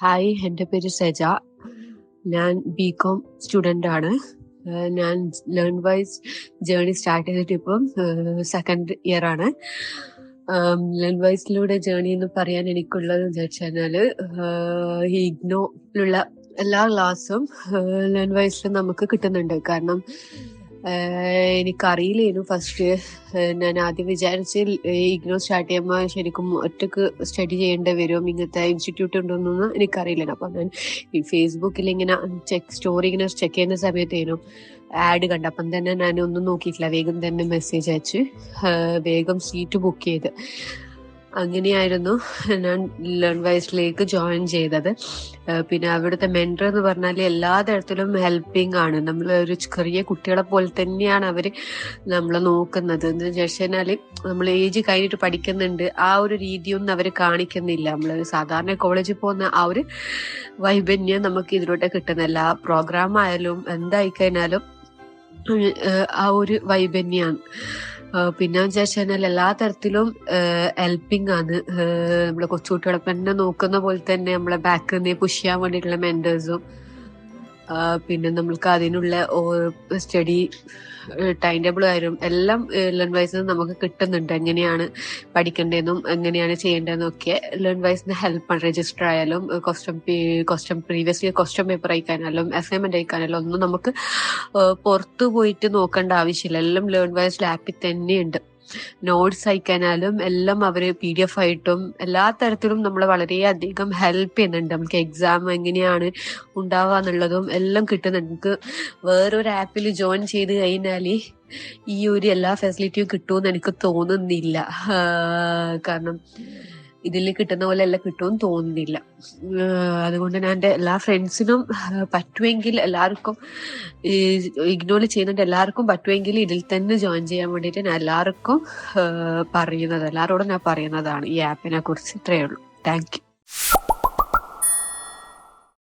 Hi എന്റെ പേര് സജ. ഞാൻ ബി കോം സ്റ്റുഡന്റ് ആണ്. ഞാൻ ലേൺ വൈസ് ജേർണി സ്റ്റാർട്ട് ചെയ്തിട്ട് ഇപ്പം സെക്കൻഡ് ഇയർ ആണ്. ലേൺ വൈസിലൂടെ ജേർണി എന്ന് പറയാൻ എനിക്കുള്ളത് എന്ന് വെച്ചാൽ ഇഗ്നോയിലുള്ള എല്ലാ ക്ലാസ്സും ലേൺ വൈസിൽ നമുക്ക് കിട്ടുന്നുണ്ട്. കാരണം എനിക്കറിയില്ലായിരുന്നു. ഫസ്റ്റ് ഞാൻ ആദ്യം വിചാരിച്ച് ഇഗ്നോ സ്റ്റാർട്ട് ചെയ്യുമ്പോൾ ശരിക്കും ഒറ്റയ്ക്ക് സ്റ്റഡി ചെയ്യേണ്ടി വരും. ഇങ്ങനത്തെ ഇൻസ്റ്റിറ്റ്യൂട്ട് ഉണ്ടോന്നൊന്നും എനിക്കറിയില്ല അപ്പൊ ഞാൻ ഈ ഫേസ്ബുക്കിൽ ഇങ്ങനെ ചെക്ക് സ്റ്റോറി ഇങ്ങനെ ചെക്ക് ചെയ്യുന്ന സമയത്തേനും ആഡ് കണ്ട. അപ്പം തന്നെ ഞാൻ ഒന്നും നോക്കിയിട്ടില്ല. വേഗം തന്നെ മെസ്സേജ് അയച്ച് വേഗം സീറ്റ് ബുക്ക് ചെയ്ത്. അങ്ങനെയായിരുന്നു ഞാൻ ലേൺ വൈസിലേക്ക് ജോയിൻ ചെയ്തത്. പിന്നെ അവിടുത്തെ മെന്റർ എന്ന് പറഞ്ഞാൽ എല്ലാ തരത്തിലും ഹെൽപ്പിംഗ് ആണ്. നമ്മൾ ഒരു ചെറിയ കുട്ടികളെ പോലെ തന്നെയാണ് അവർ നമ്മളെ നോക്കുന്നത്. എന്ന് വെച്ചാൽ നമ്മൾ ഏജ് കഴിഞ്ഞിട്ട് പഠിക്കുന്നുണ്ട്. ആ ഒരു രീതിയൊന്നും അവർ കാണിക്കുന്നില്ല. നമ്മൾ സാധാരണ കോളേജിൽ പോകുന്ന ആ ഒരു വൈബന്യം നമുക്ക് ഇതിലൂടെ കിട്ടുന്നില്ല പ്രോഗ്രാം ആയാലും എന്തായി കഴിഞ്ഞാലും ആ ഒരു വൈബ് തന്നെയാണ് ഏഹ് പിന്നെ വിചാരിച്ചു എല്ലാ തരത്തിലും ഹെൽപ്പിംഗ് ആണ്. നമ്മളെ കൊച്ചുകുട്ടികളെ തന്നെ നോക്കുന്ന പോലെ തന്നെ നമ്മളെ ബാക്കിൽ നിന്ന് പുഷ് ചെയ്യാൻ വേണ്ടിയിട്ടുള്ള മെന്റേഴ്സും പിന്നെ നമ്മൾക്ക് അതിനുള്ള സ്റ്റഡി ടൈം ടേബിൾ ആയാലും എല്ലാം ലേൺ വൈസ് നമുക്ക് കിട്ടുന്നുണ്ട്. എങ്ങനെയാണ് പഠിക്കേണ്ടതെന്നും എങ്ങനെയാണ് ചെയ്യേണ്ടതെന്നും ഒക്കെ ലേൺ വൈസിന് ഹെൽപ്പാണ് രജിസ്റ്റർ ആയാലും question question previously question paper അയക്കാനായാലും assignment അയക്കാനായാലും ഒന്നും നമുക്ക് പുറത്തു പോയിട്ട് നോക്കേണ്ട ആവശ്യമില്ല. എല്ലാം ലേൺ വൈസ് ലാപ്പിൽ തന്നെയുണ്ട് നോട്ട്സ് അയക്കാനാലും എല്ലാം അവർ പി ഡി എഫ് ആയിട്ടും എല്ലാ തരത്തിലും നമ്മളെ വളരെയധികം ഹെൽപ്പ് ചെയ്യുന്നുണ്ട്. നമുക്ക് എക്സാം എങ്ങനെയാണ് ഉണ്ടാവുക എന്നുള്ളതും എല്ലാം കിട്ടുന്നുണ്ട്. നമുക്ക് വേറൊരു ആപ്പിൽ ജോയിൻ ചെയ്ത് കഴിഞ്ഞാൽ ഈ ഒരു എല്ലാ ഫെസിലിറ്റിയും കിട്ടുമെന്ന് എനിക്ക് തോന്നുന്നില്ല. കാരണം ഇതിൽ കിട്ടുന്ന പോലെ എല്ലാം കിട്ടുമെന്ന് തോന്നുന്നില്ല അതുകൊണ്ട് ഞാൻ എന്റെ എല്ലാ ഫ്രണ്ട്സിനും പറ്റുമെങ്കിൽ എല്ലാവർക്കും ഇഗ്നോർ ചെയ്യുന്നുണ്ട്. എല്ലാവർക്കും പറ്റുമെങ്കിൽ ഇതിൽ തന്നെ ജോയിൻ ചെയ്യാൻ വേണ്ടിയിട്ട് ഞാൻ എല്ലാവർക്കും പറയുന്നത് എല്ലാവരോടും ഞാൻ പറയുന്നതാണ് ഈ ആപ്പിനെ കുറിച്ച്. ഇത്രയേ ഉള്ളൂ. Thank you